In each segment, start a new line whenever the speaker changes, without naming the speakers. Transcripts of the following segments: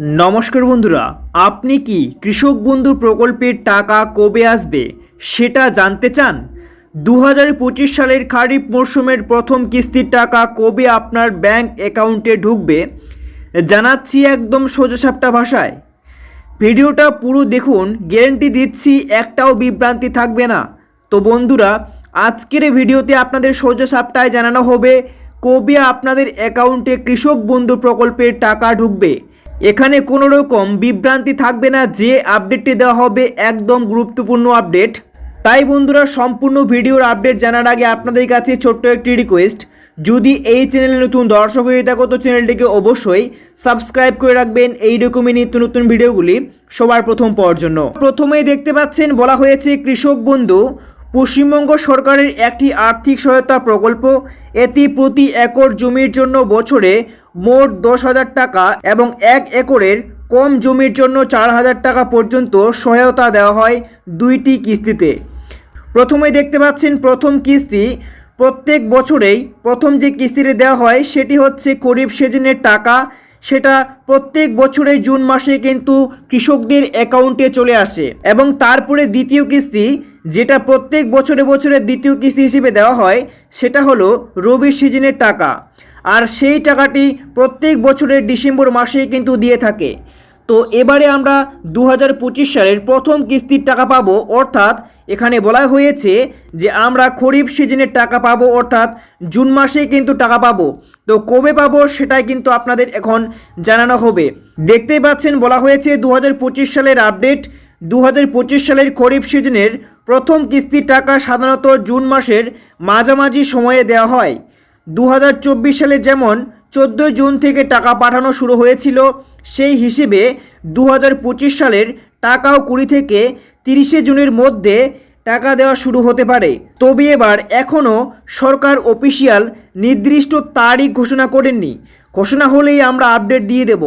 নমস্কার বন্ধুরা, আপনি কি কৃষক বন্ধু প্রকল্পের টাকা কবে আসবে সেটা জানতে চান? দু সালের খারিফ মরশুমের প্রথম কিস্তির টাকা কবে আপনার ব্যাংক অ্যাকাউন্টে ঢুকবে? জানাচ্ছি একদম সোজাসাপটা ভাষায়। ভিডিওটা পুরো দেখুন, গ্যারেন্টি দিচ্ছি একটাও বিভ্রান্তি থাকবে না। তো বন্ধুরা, আজকের ভিডিওতে আপনাদের সোজা সাপটায় জানানো হবে, কবে আপনাদের অ্যাকাউন্টে কৃষক বন্ধু প্রকল্পের টাকা ঢুকবে? এখানে কোনো রকম বিভ্রান্তি থাকবে না, যে আপডেটটি দেওয়া হবে একদম গুরুত্বপূর্ণ আপডেট। তাই বন্ধুরা, সম্পূর্ণ ভিডিওর আপডেট জানার আগে আপনাদের কাছে ছোট্ট একটি রিকোয়েস্ট। যদি এই চ্যানেলে নতুন দর্শক হয়ে থাকো, তো চ্যানেলটিকে অবশ্যই সাবস্ক্রাইব করে রাখবেন। এই রকমই নিত্য নতুন ভিডিওগুলি সবার প্রথম পাওয়ার জন্য। প্রথমেই দেখতে পাচ্ছেন, বলা হয়েছে কৃষক বন্ধু, পশ্চিমবঙ্গ সরকারের একটি আর্থিক সহায়তা প্রকল্প। এটি প্রতি একর জমির জন্য বছরে মোট দশ হাজার টাকা এবং এক একরের কম জমির জন্য চার হাজার টাকা পর্যন্ত সহায়তা দেওয়া হয় দুইটি কিস্তিতে। প্রথমে দেখতে পাচ্ছেন প্রথম কিস্তি প্রত্যেক বছরেই প্রথম যে কিস্তিটি দেওয়া হয় সেটি হচ্ছে খরিফ সিজনের টাকা। সেটা প্রত্যেক বছরে জুন মাসে কিন্তু কৃষকদের অ্যাকাউন্টে চলে আসে এবং তারপরে দ্বিতীয় কিস্তি যেটা প্রত্যেক বছরে বছরে দ্বিতীয় কিস্তি হিসেবে দেওয়া হয় সেটা হলো রবি সিজনের টাকা। আর সেই টাকাটি প্রত্যেক বছরের ডিসেম্বর মাসেই কিন্তু দিয়ে থাকে। তো এবারে আমরা দু হাজার পঁচিশ সালের প্রথম কিস্তির টাকা পাবো, অর্থাৎ এখানে বলা হয়েছে যে আমরা খরিফ সিজনের টাকা পাবো, অর্থাৎ জুন মাসেই কিন্তু টাকা পাবো। তো কবে পাবো সেটাই কিন্তু আপনাদের এখন জানানো হবে। দেখতেই পাচ্ছেন বলা হয়েছে দু হাজার পঁচিশ সালের আপডেট। দু হাজার পঁচিশ সালের খরিফ সিজনের প্রথম কিস্তির টাকা সাধারণত জুন মাসের মাঝামাঝি সময়ে দেওয়া হয়। দু হাজার চব্বিশ সালে যেমন চোদ্দোই জুন থেকে টাকা পাঠানো শুরু হয়েছিল, সেই হিসেবে দু হাজার পঁচিশ সালের টাকাও কুড়ি থেকে তিরিশে জুনের মধ্যে টাকা দেওয়া শুরু হতে পারে। তবে এবার এখনও সরকার অফিসিয়াল নির্দিষ্ট তারিখ ঘোষণা করেননি। ঘোষণা হলেই আমরা আপডেট দিয়ে দেব।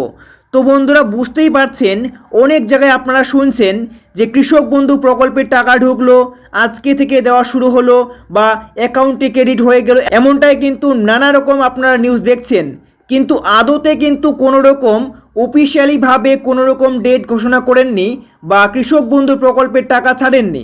তো বন্ধুরা, বুঝতেই পারছেন, অনেক জায়গায় আপনারা শুনছেন যে কৃষক বন্ধু প্রকল্পের টাকা ঢুকলো, আজকে থেকে দেওয়া শুরু হলো বা অ্যাকাউন্টে ক্রেডিট হয়ে গেল, এমনটাই কিন্তু নানা রকম আপনারা নিউজ দেখছেন। কিন্তু আদতে কিন্তু কোনো রকম অফিসিয়ালিভাবে কোনো রকম ডেট ঘোষণা করেননি বা কৃষক বন্ধু প্রকল্পের টাকা ছাড়েননি।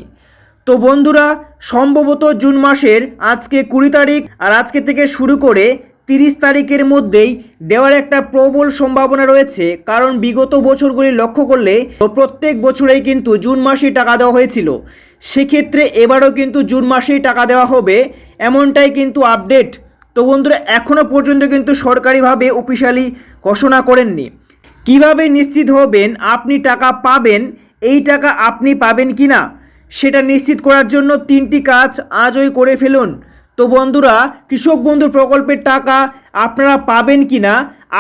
তো বন্ধুরা, সম্ভবত জুন মাসের আজকে কুড়ি তারিখ, আর আজকে থেকে শুরু করে তিরিশ তারিখের মধ্যেই দেওয়ার একটা প্রবল সম্ভাবনা রয়েছে, কারণ বিগত বছরগুলি লক্ষ্য করলে প্রত্যেক বছরেই কিন্তু জুন মাসেই টাকা দেওয়া হয়েছিল। সেক্ষেত্রে এবারও কিন্তু জুন মাসেই টাকা দেওয়া হবে, এমনটাই কিন্তু আপডেট। তো বন্ধুরা এখনও পর্যন্ত কিন্তু সরকারিভাবে অফিসিয়ালি ঘোষণা করেননি। কীভাবে নিশ্চিত হবেন আপনি টাকা পাবেন, এই টাকা আপনি পাবেন কি না সেটা নিশ্চিত করার জন্য তিনটি কাজ আজই করে ফেলুন। তো বন্ধুরা, কৃষক বন্ধু প্রকল্পের টাকা আপনারা পাবেন কি না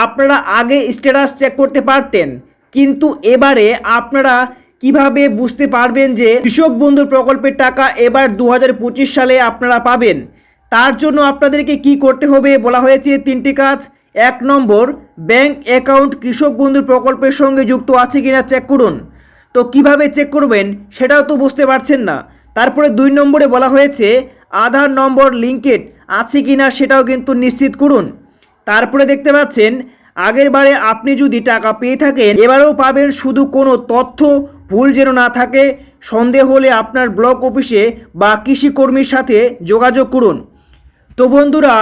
আপনারা আগে স্ট্যাটাস চেক করতে পারতেন। কিন্তু এবারে আপনারা কীভাবে বুঝতে পারবেন যে কৃষক বন্ধু প্রকল্পের টাকা এবার দু হাজার পঁচিশ সালে আপনারা পাবেন? তার জন্য আপনাদেরকে কি করতে হবে বলা হয়েছে তিনটি কাজ। এক নম্বর, ব্যাংক অ্যাকাউন্ট কৃষক বন্ধু প্রকল্পের সঙ্গে যুক্ত আছে কিনা চেক করুন। তো কীভাবে চেক করবেন সেটাও তো বুঝতে পারছেন না। তারপরে দুই নম্বরে বলা হয়েছে আধার নম্বর লিঙ্কেড আছে কিনা সেটাও কিন্তু নিশ্চিত করুন। তারপরে দেখতে পাচ্ছেন, আগের বারে আপনি যদি টাকা পেয়ে থাকেন, এবারেও পাবেন শুধু কোনো তথ্য, ভুল যেন না থাকে। সন্দেহ হলে আপনার ব্লক অফিসে বা কৃষিকর্মীর সাথে যোগাযোগ করুন। তো বন্ধুরা,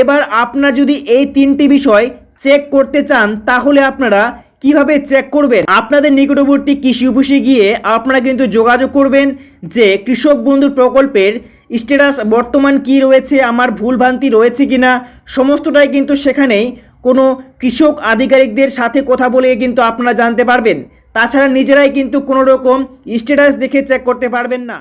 এবার আপনারা যদি এই তিনটি বিষয় চেক করতে চান, তাহলে আপনারা কীভাবে চেক করবেন? আপনাদের নিকটবর্তী কৃষি অফিসে গিয়ে আপনারা কিন্তু যোগাযোগ করবেন যে কৃষক বন্ধু প্রকল্পের স্ট্যাটাস বর্তমান কি রয়েছে, আমার ভুলভ্রান্তি রয়েছে কিনা, সমস্তটাই কিন্তু সেখানেই কোনো কৃষক আধিকারিকদের সাথে কথা বলে কিন্তু আপনারা জানতে পারবেন। তাছাড়া নিজেরাই কিন্তু কোনো রকম স্ট্যাটাস দেখে চেক করতে পারবেন না।